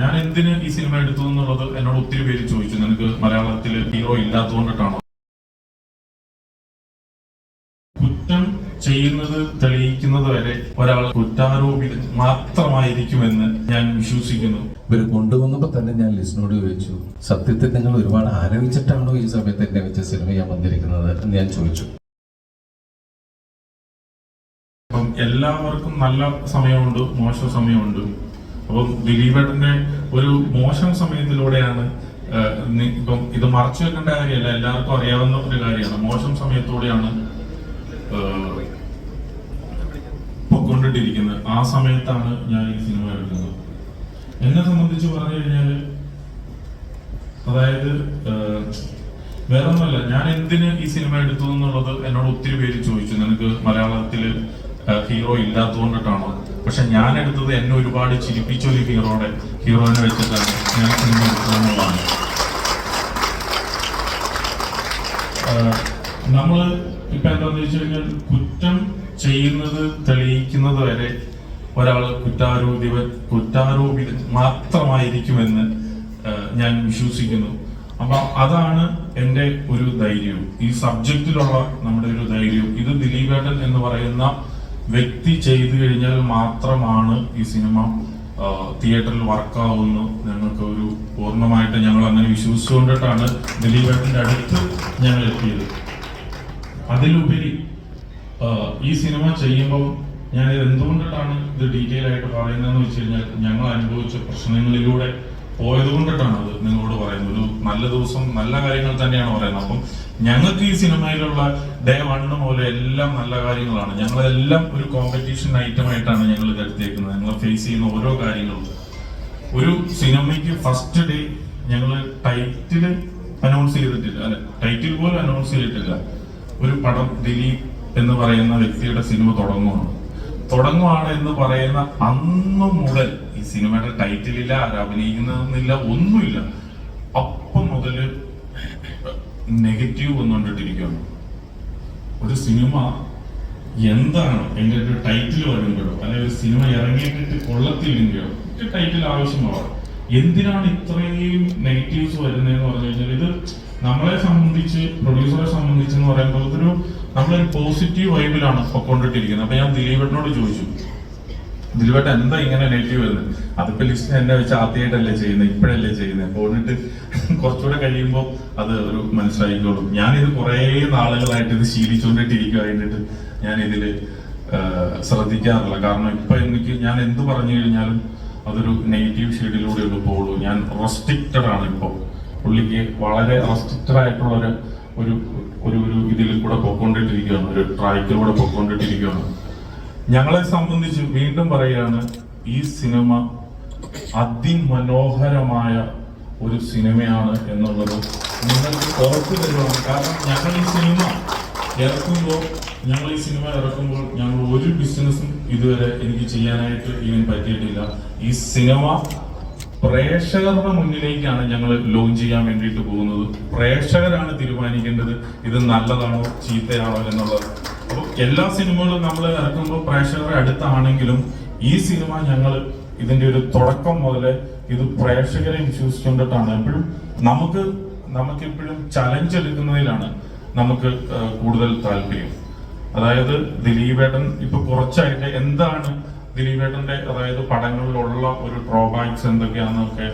ഞാൻ എന്തിന് ഈ സിനിമ എടുത്തു എന്നുള്ളത് എന്നോട് ഒത്തിരി പേര് ചോദിച്ചു. നിനക്ക് മലയാളത്തിൽ ഹീറോ ഇല്ലാത്തതുകൊണ്ടിട്ടാണോ? കുറ്റം ചെയ്യുന്നത് തെളിയിക്കുന്നത് വരെ ഒരാൾ കുറ്റാരോപി മാത്രമായിരിക്കുമെന്ന് ഞാൻ വിശ്വസിക്കുന്നു. ഇവർ കൊണ്ടുവന്നപ്പോ തന്നെ ഞാൻ ലിസ്റ്റിനോട് ചോദിച്ചു സത്യത്തിൽ നിങ്ങൾ ഒരുപാട് ആലോചിച്ചിട്ടാണോ ഈ സമയത്ത് എന്നെ വെച്ച് സിനിമ ചെയ്യാൻ വന്നിരിക്കുന്നത്? എന്ന് ഞാൻ ചോദിച്ചു. അപ്പം എല്ലാവർക്കും നല്ല സമയമുണ്ട് മോശം സമയമുണ്ട്. അപ്പം ദിലീപേട്ടന്റെ ഒരു മോശം സമയത്തിലൂടെയാണ് ഇപ്പം ഇത് മറച്ചു വെക്കേണ്ട കാര്യമല്ല എല്ലാവർക്കും അറിയാവുന്ന ഒരു കാര്യമാണ്. മോശം സമയത്തോടെയാണ് പൊക്കൊണ്ടിട്ടിരിക്കുന്നത്. ആ സമയത്താണ് ഞാൻ ഈ സിനിമ എടുക്കുന്നത്. എന്നെ സംബന്ധിച്ച് പറഞ്ഞു കഴിഞ്ഞാൽ അതായത് വേറെ വേറൊന്നുമല്ല ഞാൻ എന്തിന് ഈ സിനിമ എടുത്തു എന്നുള്ളത് എന്നോട് ഒത്തിരി പേര് ചോദിച്ചു. നിനക്ക് മലയാളത്തിൽ ഹീറോ ഇല്ലാത്തതുകൊണ്ടിട്ടാണോ? പക്ഷെ ഞാൻ എടുത്തത് എന്നെ ഒരുപാട് ചിരിപ്പിച്ച ഒരു ഹീറോടെ ഹീറോയിനെ വെച്ചിട്ടാണ് ഞാൻ സിനിമ എടുത്തതെന്നുള്ളതാണ് നമ്മൾ ഇപ്പൊ എന്താന്ന് വെച്ച് കഴിഞ്ഞാൽ കുറ്റം ചെയ്യുന്നത് തെളിയിക്കുന്നത് വരെ ഒരാൾ കുറ്റാരോപിത കുറ്റാരോപിത മാത്രമായിരിക്കുമെന്ന് ഞാൻ വിശ്വസിക്കുന്നു. അപ്പൊ അതാണ് എന്റെ ഒരു ധൈര്യവും. ഈ സബ്ജക്റ്റിലുള്ള നമ്മുടെ ഒരു ധൈര്യവും. ഇത് ദിലീപേട്ടൻ എന്ന് പറയുന്ന വ്യക്തി ചെയ്തു കഴിഞ്ഞാൽ മാത്രമാണ് ഈ സിനിമ തിയേറ്ററിൽ വർക്കാവുന്നു. ഞങ്ങൾക്ക് ഒരു പൂർണമായിട്ട് ഞങ്ങൾ അങ്ങനെ വിശ്വസിച്ചുകൊണ്ടിട്ടാണ് ദിലീപേട്ടന്റെ അടുത്ത് ഞങ്ങൾ എത്തിയത്. അതിലുപരി ഈ സിനിമ ചെയ്യുമ്പോൾ ഞാൻ എന്തുകൊണ്ടിട്ടാണ് ഇത് ഡീറ്റെയിൽ ആയിട്ട് പറയുന്നതെന്ന് വെച്ച് കഴിഞ്ഞാൽ ഞങ്ങൾ അനുഭവിച്ച പ്രശ്നങ്ങളിലൂടെ പോയത് കൊണ്ടിട്ടാണ് അത് നിങ്ങളോട് പറയുന്നത്. ഒരു നല്ല ദിവസം നല്ല കാര്യങ്ങൾ തന്നെയാണ് പറയുന്നത്. അപ്പം ഞങ്ങൾക്ക് ഈ സിനിമയിലുള്ള ഡേ വണ്ണ് പോലെ എല്ലാം നല്ല കാര്യങ്ങളാണ്. ഞങ്ങളെല്ലാം ഒരു കോമ്പറ്റീഷൻ ഐറ്റം ആയിട്ടാണ് ഞങ്ങൾ കരുത്തിയേക്കുന്നത് ഞങ്ങൾ ഫേസ് ചെയ്യുന്ന ഓരോ കാര്യങ്ങളും. ഒരു സിനിമയ്ക്ക് ഫസ്റ്റ് ഡേ ഞങ്ങൾ ടൈറ്റിൽ അനൗൺസ് ചെയ്തിട്ടില്ല. അല്ലെ ടൈറ്റിൽ പോലും അനൗൺസ് ചെയ്തിട്ടില്ല. ഒരു പടം ദിലീപ് എന്ന് പറയുന്ന വ്യക്തിയുടെ സിനിമ തുടങ്ങുകയാണ് തുടങ്ങുവാണ് എന്ന് പറയുന്ന അന്ന് മുതൽ ഈ സിനിമയുടെ ടൈറ്റിലില്ല ആര് അഭിനയിക്കുന്നതെന്നില്ല ഒന്നുമില്ല. അപ്പം മുതൽ നെഗറ്റീവ് വന്നുകൊണ്ടിട്ടിരിക്കുകയാണ്. ഒരു സിനിമ എന്താണ് എന്റെ ഒരു ടൈറ്റിൽ വരുമ്പോഴോ അല്ലെങ്കിൽ ഒരു സിനിമ ഇറങ്ങിയിട്ട് കൊള്ളത്തില്ലെങ്കിലോ ഒരു ടൈറ്റിൽ ആവശ്യമാണ് എന്തിനാണ് ഇത്രയും നെഗറ്റീവ്സ് വരുന്നതെന്ന് പറഞ്ഞു കഴിഞ്ഞാൽ ഇത് നമ്മളെ സംബന്ധിച്ച് പ്രൊഡ്യൂസറെ സംബന്ധിച്ച് എന്ന് പറയുമ്പോൾ ഇതൊരു നമ്മളൊരു പോസിറ്റീവ് വൈബിലാണ് കൊണ്ടിട്ടിരിക്കുന്നത്. അപ്പൊ ഞാൻ ദിലീപേട്ടനോട് ചോദിച്ചു ദിലീപേട്ടൻ എന്താ ഇങ്ങനെ നെഗറ്റീവ് വരുന്നത്? അതിപ്പോ ലിസ്റ്റ് എന്നെ വെച്ച് ആദ്യമായിട്ടല്ലേ ചെയ്യുന്നത് ഇപ്പോഴല്ലേ ചെയ്യുന്നത് പോന്നിട്ട് കുറച്ചുകൂടെ കഴിയുമ്പോൾ അത് ഒരു മനസ്സിലായിക്കോളും. ഞാനിത് കുറേ നാളുകളായിട്ട് ഇത് ശീലിച്ചുകൊണ്ടിട്ടിരിക്കുവായിട്ട് ഞാൻ ഇതിൽ ശ്രദ്ധിക്കാറില്ല കാരണം ഇപ്പൊ എനിക്ക് ഞാൻ എന്ത് പറഞ്ഞു കഴിഞ്ഞാലും അതൊരു നെഗറ്റീവ് ഷെയ്ഡിലൂടെ ഒക്കെ പോകുള്ളൂ. ഞാൻ റെസ്ട്രിക്റ്റഡ് ആണ് ഇപ്പോൾ പുള്ളിക്ക് വളരെ റെസ്ട്രിക്റ്റഡ് ആയിട്ടുള്ള ഒരു ഒരു ഒരു ഇതിൽ കൂടെ പൊക്കോണ്ടിട്ടിരിക്കുകയാണ് ഒരു ട്രാക്കിലൂടെ പൊക്കോണ്ടിട്ടിരിക്കുകയാണ് ഞങ്ങളെ സംബന്ധിച്ച് വീണ്ടും പറയുകയാണ് ഈ സിനിമ അതിമനോഹരമായ ഒരു സിനിമയാണ് എന്നുള്ളത് നിങ്ങൾക്ക് ഉറപ്പ് തരുവാണ്. കാരണം ഞങ്ങൾ ഈ സിനിമ ഇറക്കുമ്പോൾ ഞങ്ങൾ ഈ സിനിമ ഇറക്കുമ്പോൾ ഞങ്ങൾ ഒരു ബിസിനസ്സും ഇതുവരെ എനിക്ക് ചെയ്യാനായിട്ട് ഇതിന് പറ്റിയിട്ടില്ല. ഈ സിനിമ പ്രേക്ഷകരുടെ മുന്നിലേക്കാണ് ഞങ്ങൾ ലോഞ്ച് ചെയ്യാൻ വേണ്ടിയിട്ട് പോകുന്നത്. പ്രേക്ഷകരാണ് തീരുമാനിക്കേണ്ടത് ഇത് നല്ലതാണോ ചീത്തയാണോ എന്നുള്ളത്. എല്ലാ സിനിമകളും നമ്മൾ ഇറക്കുമ്പോൾ പ്രേക്ഷകരുടെ അടുത്താണെങ്കിലും ഈ സിനിമ ഞങ്ങൾ ഇതിന്റെ ഒരു തുടക്കം മുതലേ ഇത് പ്രേക്ഷകരെ വിശ്വസിച്ചുകൊണ്ടിട്ടാണ്. എപ്പോഴും നമുക്ക് നമുക്ക് എപ്പോഴും ചലഞ്ച് എടുക്കുന്നതിലാണ് നമുക്ക് കൂടുതൽ താല്പര്യം. അതായത് ദിലീപേട്ടൻ ഇപ്പൊ കുറച്ചായിട്ട് എന്താണ് ദിലീപേട്ടന്റെ അതായത് പടങ്ങളിലുള്ള ഒരു ഡ്രോബാക്സ് എന്തൊക്കെയാണെന്നൊക്കെ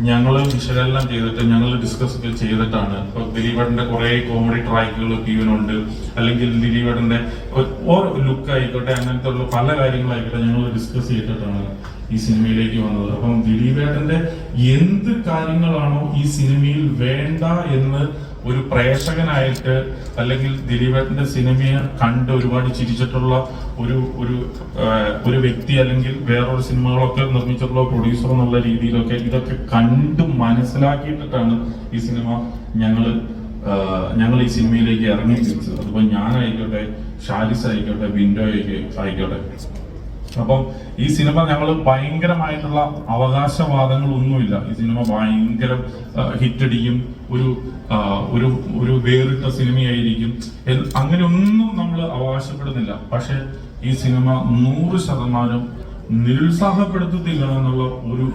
ഞങ്ങൾ വിശകലനം ചെയ്തിട്ട് ഞങ്ങൾ ഡിസ്കസ് ചെയ്തിട്ടാണ്. ഇപ്പൊ ദിലീപേട്ടന്റെ കുറെ കോമഡി ട്രാക്കുകൾ ഇവനുണ്ട് അല്ലെങ്കിൽ ദിലീപേട്ടന്റെ ഒ- ഓരോ ലുക്ക് ആയിക്കോട്ടെ അങ്ങനത്തെ ഉള്ള പല കാര്യങ്ങളായിക്കോട്ടെ ഞങ്ങൾ ഡിസ്കസ് ചെയ്തിട്ടാണ് ഈ സിനിമയിലേക്ക് വന്നത്. അപ്പം ദിലീപേട്ടന്റെ എന്ത് കാര്യങ്ങളാണോ ഈ സിനിമയിൽ വേണ്ട എന്ന് ഒരു പ്രേക്ഷകനായിട്ട് അല്ലെങ്കിൽ ദിലീപേട്ടന്റെ സിനിമയെ കണ്ട് ഒരുപാട് ചിരിച്ചിട്ടുള്ള ഒരു ഒരു ഒരു വ്യക്തി അല്ലെങ്കിൽ വേറൊരു സിനിമകളൊക്കെ നിർമ്മിച്ചിട്ടുള്ള പ്രൊഡ്യൂസർ എന്നുള്ള രീതിയിലൊക്കെ ഇതൊക്കെ കണ്ട് മനസ്സിലാക്കിയിട്ടിട്ടാണ് ഈ സിനിമ ഞങ്ങൾ ഞങ്ങൾ ഈ സിനിമയിലേക്ക് ഇറങ്ങി തിരിച്ചത് അതിപ്പോൾ ഞാനായിക്കോട്ടെ ഷാലിസ് ആയിക്കോട്ടെ വിൻഡോ ആയിക്കോട്ടെ. അപ്പം ഈ സിനിമ ഞങ്ങൾ ഭയങ്കരമായിട്ടുള്ള അവകാശവാദങ്ങളൊന്നുമില്ല. ഈ സിനിമ ഭയങ്കര ഹിറ്റടിക്കും ഒരു ഒരു ഒരു വേറിട്ട സിനിമയായിരിക്കും. അങ്ങനെയൊന്നും നമ്മൾ അവകാശപ്പെടുന്നില്ല. പക്ഷെ ഈ സിനിമ നൂറ് ശതമാനം നിരുത്സാഹപ്പെടുത്തത്തില്ല എന്നുള്ള ഒരു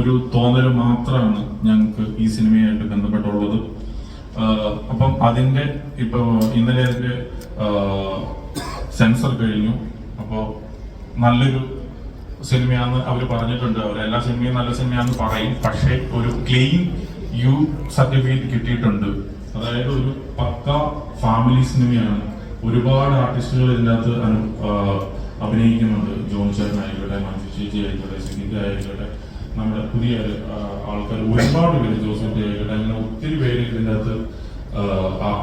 ഒരു തോന്നൽ മാത്രമാണ് ഞങ്ങൾക്ക് ഈ സിനിമയായിട്ട് ബന്ധപ്പെട്ടുള്ളത്. അപ്പം അതിന്റെ ഇപ്പൊ ഇന്നലെ അതിന്റെ സെൻസർ കഴിഞ്ഞു. അപ്പോൾ നല്ലൊരു സിനിമയാന്ന് അവർ പറഞ്ഞിട്ടുണ്ട്. അവർ എല്ലാ സിനിമയും നല്ല സിനിമയാന്ന് പറയും. പക്ഷേ ഒരു ക്ലീൻ യു സർട്ടിഫിക്കറ്റ് കിട്ടിയിട്ടുണ്ട്. അതായത് ഒരു പക്ക ഫാമിലി സിനിമയാണ്. ഒരുപാട് ആർട്ടിസ്റ്റുകൾ ഇതിനകത്ത് അനു- അഭിനയിക്കുന്നുണ്ട്. ജോൺ ചേട്ടൻ ആയിക്കോട്ടെ മഞ്ജു ചേച്ചി ആയിക്കോട്ടെ സുനിത ആയിക്കോട്ടെ നമ്മുടെ പുതിയ ആൾക്കാർ ഒരുപാട് പേര് ജോസഫ് ആയിക്കോട്ടെ അങ്ങനെ ഒത്തിരി പേര് ഇതിന്റെ അകത്ത്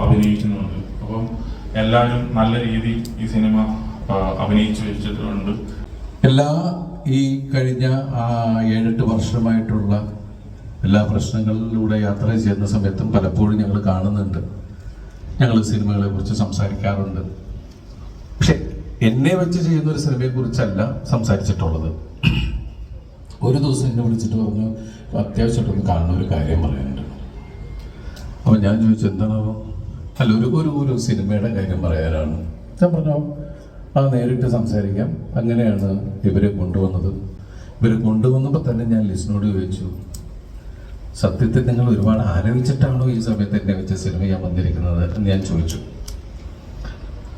അഭിനയിക്കുന്നുണ്ട്. അപ്പം എല്ലാവരും നല്ല രീതിയിൽ ഈ സിനിമ അഭിനയിച്ചു വെച്ചിട്ടുണ്ട് എല്ലാ ഈ കഴിഞ്ഞ ഏഴെട്ട് വർഷമായിട്ടുള്ള എല്ലാ പ്രശ്നങ്ങളിലൂടെ യാത്ര ചെയ്യുന്ന സമയത്തും പലപ്പോഴും ഞങ്ങൾ കാണുന്നുണ്ട്. ഞങ്ങൾ സിനിമകളെ കുറിച്ച് സംസാരിക്കാറുണ്ട്. പക്ഷെ എന്നെ വെച്ച് ചെയ്യുന്ന ഒരു സിനിമയെ കുറിച്ചല്ല സംസാരിച്ചിട്ടുള്ളത്. ഒരു ദിവസം എന്നെ വിളിച്ചിട്ട് പറഞ്ഞു അത്യാവശ്യമായിട്ടൊന്ന് കാണുന്ന ഒരു കാര്യം പറയാനുണ്ട്. അപ്പൊ ഞാൻ ചോദിച്ചു എന്താണാവോ? അല്ല ഒരു ഒരു സിനിമയുടെ കാര്യം പറയാനാണ്. ഞാൻ പറഞ്ഞു ആ നേരിട്ട് സംസാരിക്കാം. അങ്ങനെയാണ് ഇവരെ കൊണ്ടുവന്നത്. ഇവരെ കൊണ്ടുവന്നപ്പോൾ തന്നെ ഞാൻ ലിസ്റ്റിനോട് ചോദിച്ചു സത്യത്തിൽ നിങ്ങൾ ഒരുപാട് ആലോചിച്ചിട്ടാണോ ഈ സമയത്ത് എന്നെ വെച്ച് സിനിമ ഞാൻ വന്നിരിക്കുന്നത്? എന്ന് ഞാൻ ചോദിച്ചു.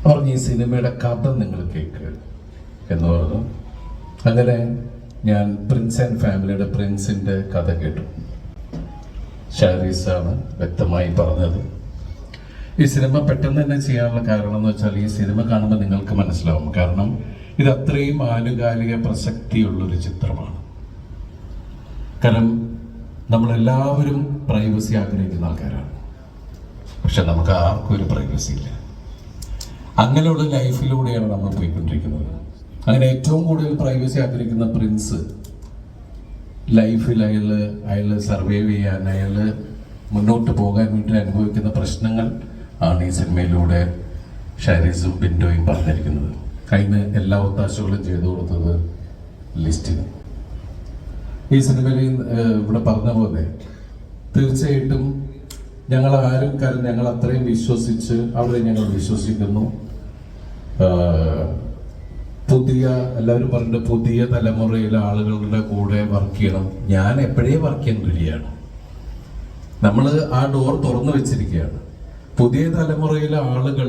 പറഞ്ഞു ഈ സിനിമയുടെ കഥ നിങ്ങൾ കേൾക്കുക എന്ന് പറഞ്ഞു. അങ്ങനെ ഞാൻ പ്രിൻസ് ആൻഡ് ഫാമിലിയുടെ പ്രിൻസിന്റെ കഥ കേട്ടു. ഷാരീസാണ് വ്യക്തമായി പറഞ്ഞത്. ഈ സിനിമ പെട്ടെന്ന് തന്നെ ചെയ്യാനുള്ള കാരണം എന്ന് വെച്ചാൽ ഈ സിനിമ കാണുമ്പോൾ നിങ്ങൾക്ക് മനസ്സിലാവും. കാരണം ഇത് അത്രയും ആനുകാലിക പ്രസക്തിയുള്ളൊരു ചിത്രമാണ്. കാരണം നമ്മളെല്ലാവരും പ്രൈവസി ആഗ്രഹിക്കുന്ന ആൾക്കാരാണ്. പക്ഷെ നമുക്ക് ആർക്കും ഒരു പ്രൈവസി ഇല്ല. അങ്ങനെയുള്ള ലൈഫിലൂടെയാണ് നമ്മൾ പോയിക്കൊണ്ടിരിക്കുന്നത്. അങ്ങനെ ഏറ്റവും കൂടുതൽ പ്രൈവസി ആഗ്രഹിക്കുന്ന പ്രിൻസ് ലൈഫിൽ അയാൾ അയാൾ സർവൈവ് ചെയ്യാൻ അയാൾ മുന്നോട്ട് പോകാൻ വേണ്ടി അനുഭവിക്കുന്ന പ്രശ്നങ്ങൾ ആണ് ഈ സിനിമയിലൂടെ ഷാരീസും ബിൻഡോയും പറഞ്ഞിരിക്കുന്നത്. കഴിഞ്ഞ എല്ലാ ഒത്താശകളും ചെയ്തു കൊടുത്തത് ലിസ്റ്റിന് ഈ സിനിമയിൽ ഇവിടെ പറഞ്ഞ പോലെ തീർച്ചയായിട്ടും ഞങ്ങൾ ആരും കാരണം ഞങ്ങൾ അത്രയും വിശ്വസിച്ച് അവരെ ഞങ്ങൾ വിശ്വസിക്കുന്നു. പുതിയ എല്ലാവരും പറഞ്ഞിട്ട് പുതിയ തലമുറയിലെ ആളുകളുടെ കൂടെ വർക്ക് ചെയ്യണം. ഞാൻ എപ്പോഴേ വർക്ക് ചെയ്യാൻ കഴിയാണ് നമ്മൾ ആ ഡോർ തുറന്നു വെച്ചിരിക്കുകയാണ്. പുതിയ തലമുറയിലെ ആളുകൾ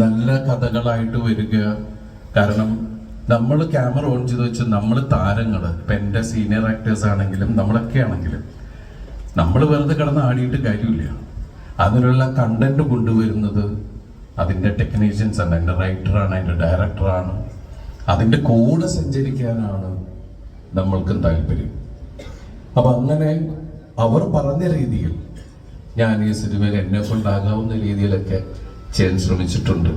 നല്ല കഥകളായിട്ട് വരിക. കാരണം നമ്മൾ ക്യാമറ ഓൺ ചെയ്ത് വെച്ച് നമ്മൾ താരങ്ങൾ ഇപ്പം എന്റെ സീനിയർ ആക്ടേഴ്സ് ആണെങ്കിലും നമ്മളൊക്കെ ആണെങ്കിലും നമ്മൾ വെറുതെ കിടന്ന് ആടിയിട്ട് കാര്യമില്ല. അതിനുള്ള കണ്ടന്റ് കൊണ്ടുവരുന്നത് അതിന്റെ ടെക്നീഷ്യൻസ് ആണ് അതിന്റെ റൈറ്ററാണ് അതിന്റെ ഡയറക്ടറാണ് അതിന്റെ കൂടെ സഞ്ചരിക്കാനാണ് നമ്മൾക്കും താല്പര്യം. അപ്പൊ അങ്ങനെ അവർ പറഞ്ഞ രീതിയിൽ ഞാൻ ഈ സിനിമയിൽ എന്നെ കൊണ്ടാകാവുന്ന രീതിയിലൊക്കെ ചെയ്യാൻ ശ്രമിച്ചിട്ടുണ്ട്.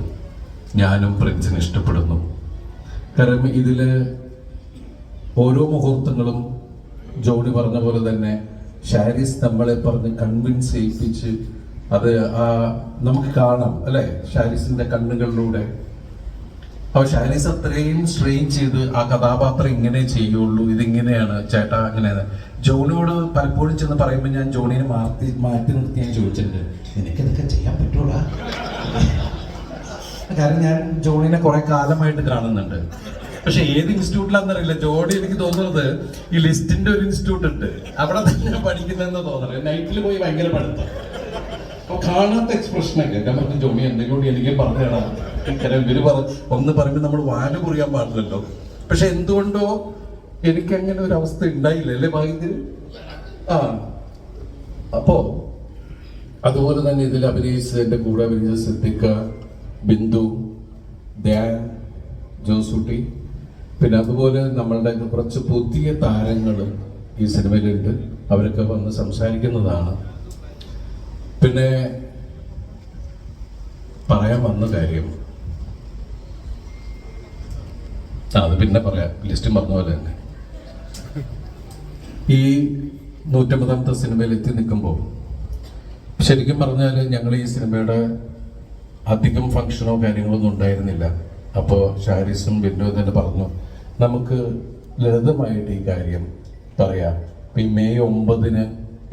ഞാനും പ്രിൻസിനെ ഇഷ്ടപ്പെടുന്നു. കാരണം ഇതിൽ ഓരോ മുഹൂർത്തങ്ങളും ജോണി പറഞ്ഞ പോലെ തന്നെ ഷാരിസ് നമ്മളെ പറഞ്ഞ് കൺവിൻസ് ചെയ്യിപ്പിച്ച് അത് ആ നമുക്ക് കാണാം അല്ലേ? ഷാരിസിന്റെ കണ്ണുകളിലൂടെ അപ്പൊ ഷാനീസ് അത്രയും സ്ട്രെയിൻ ചെയ്ത് ആ കഥാപാത്രം ഇങ്ങനെ ചെയ്യുള്ളൂ ഇതിങ്ങനെയാണ്. ചേട്ടാ അങ്ങനെ ജോണിയോട് പലപ്പോഴും ചെന്ന് പറയുമ്പോൾ ഞാൻ ജോണിനെ മാറ്റി മാറ്റി നിർത്തി ഞാൻ ചോദിച്ചിട്ടുണ്ട് എനിക്കതൊക്കെ ചെയ്യാൻ പറ്റൂടാ? കാരണം ഞാൻ ജോണിനെ കുറെ കാലമായിട്ട് കാണുന്നുണ്ട്. പക്ഷെ ഏത് ഇൻസ്റ്റിറ്റ്യൂട്ടിലാണെന്നറിയില്ല. ജോഡി എനിക്ക് തോന്നുന്നത് ഈ ലിസ്റ്റിന്റെ ഒരു ഇൻസ്റ്റിറ്റ്യൂട്ട് ഉണ്ട്. അവിടെ തന്നെ പഠിക്കുന്നതെന്ന് തോന്നുന്നത്. നൈറ്റിൽ പോയി ഭയങ്കര പഠിത്തം. അപ്പൊ കാണാത്ത എക്സ്പ്രഷനൊക്കെ ഞാൻ പറഞ്ഞു ജോണി എന്തെങ്കിലും എനിക്ക് പറഞ്ഞു തരാം. ഇവർ പറ ഒന്ന് പറയുമ്പോൾ നമ്മൾ വാൽ കുറിയാൻ പാടില്ലല്ലോ. പക്ഷെ എന്തുകൊണ്ടോ എനിക്ക് അങ്ങനെ ഒരു അവസ്ഥ ഉണ്ടായില്ല അല്ലേ ഭാഗ്യത്തിന് ആ. അപ്പോ അതുപോലെ തന്നെ ഇതിൽ അഭിനയിച്ച എന്റെ കൂടെ അഭിനയിച്ച സിദ്ദിഖ ബിന്ദു ധ്യാൻ ജോസൂട്ടി. പിന്നെ അതുപോലെ നമ്മളുടെ കുറച്ച് പുതിയ താരങ്ങൾ ഈ സിനിമയിലുണ്ട്. അവരൊക്കെ വന്ന് സംസാരിക്കുന്നതാണ്. പിന്നെ പറയാൻ വന്ന കാര്യം ആ, അത് പിന്നെ പറയാം. ലിസ്റ്റ് പറഞ്ഞ പോലെ തന്നെ. ഈ നൂറ്റമ്പതാമത്തെ സിനിമയിൽ എത്തി നിൽക്കുമ്പോൾ ശരിക്കും പറഞ്ഞാൽ ഞങ്ങൾ ഈ സിനിമയുടെ അധികം ഫങ്ഷനോ കാര്യങ്ങളോ ഒന്നും ഉണ്ടായിരുന്നില്ല. അപ്പോൾ ഷാരിസും ബിന്ദു തന്നെ പറഞ്ഞു നമുക്ക് ലളിതമായിട്ട് ഈ കാര്യം പറയാം. ഇപ്പം ഈ മെയ് ഒമ്പതിന്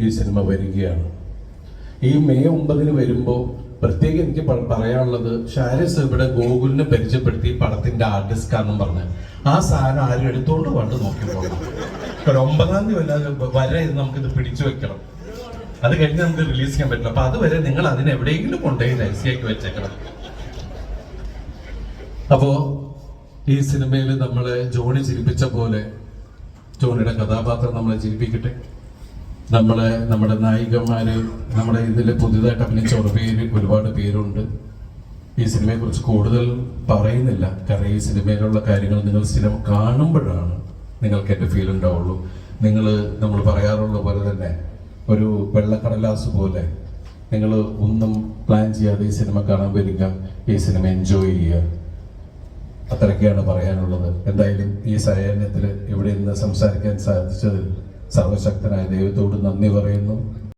ഈ സിനിമ വരികയാണ്. ഈ മെയ് ഒമ്പതിന് വരുമ്പോൾ പ്രത്യേകം എനിക്ക് പറയാനുള്ളത് ഷാരിസ് ഇവിടെ ഗോകുലിനെ പരിചയപ്പെടുത്തി പടത്തിന്റെ ആർട്ടിസ്റ്റ് ആണെന്ന് പറഞ്ഞ്. ആ സാധനം ആരും എടുത്തോണ്ട് കണ്ട് നോക്കി പോകണം ഒരു ഒമ്പതാം തീയതി വല്ല വരെ നമുക്ക് ഇത് പിടിച്ചു വെക്കണം. അത് കഴിഞ്ഞ് നമുക്ക് റിലീസ് ചെയ്യാൻ പറ്റില്ല. അപ്പൊ അതുവരെ നിങ്ങൾ അതിനെവിടെയെങ്കിലും കൊണ്ടുപോയി രഹസ്യമാക്കി വെച്ചേക്കണം. അപ്പോ ഈ സിനിമയിൽ നമ്മളെ ജോണി ചിരിപ്പിച്ച പോലെ ജോണിയുടെ കഥാപാത്രം നമ്മളെ ചിരിപ്പിക്കട്ടെ? നമ്മളെ നമ്മുടെ നായികന്മാര് നമ്മുടെ ഇതിൽ പുതിയതായിട്ട് അഭിനയിച്ച പേര് ഒരുപാട് പേരുണ്ട്. ഈ സിനിമയെ കുറിച്ച് കൂടുതൽ പറയുന്നില്ല. കാരണം ഈ സിനിമയിലുള്ള കാര്യങ്ങൾ നിങ്ങൾ സ്ഥിരം കാണുമ്പോഴാണ് നിങ്ങൾക്ക് എന്റെ ഫീൽ ഉണ്ടാവുള്ളൂ. നിങ്ങൾ നമ്മൾ പറയാറുള്ള പോലെ തന്നെ ഒരു വെള്ളക്കടലാസ് പോലെ നിങ്ങൾ ഒന്നും പ്ലാൻ ചെയ്യാതെ ഈ സിനിമ കാണാൻ വരിക ഈ സിനിമ എൻജോയ് ചെയ്യുക. അത്രയൊക്കെയാണ് പറയാനുള്ളത്. എന്തായാലും ഈ സായാഹ്നത്തിൽ ഇവിടെ നിന്ന് സംസാരിക്കാൻ സാധിച്ചതിൽ സർവശക്തനായ ദൈവത്തോട് നന്ദി പറയുന്നു.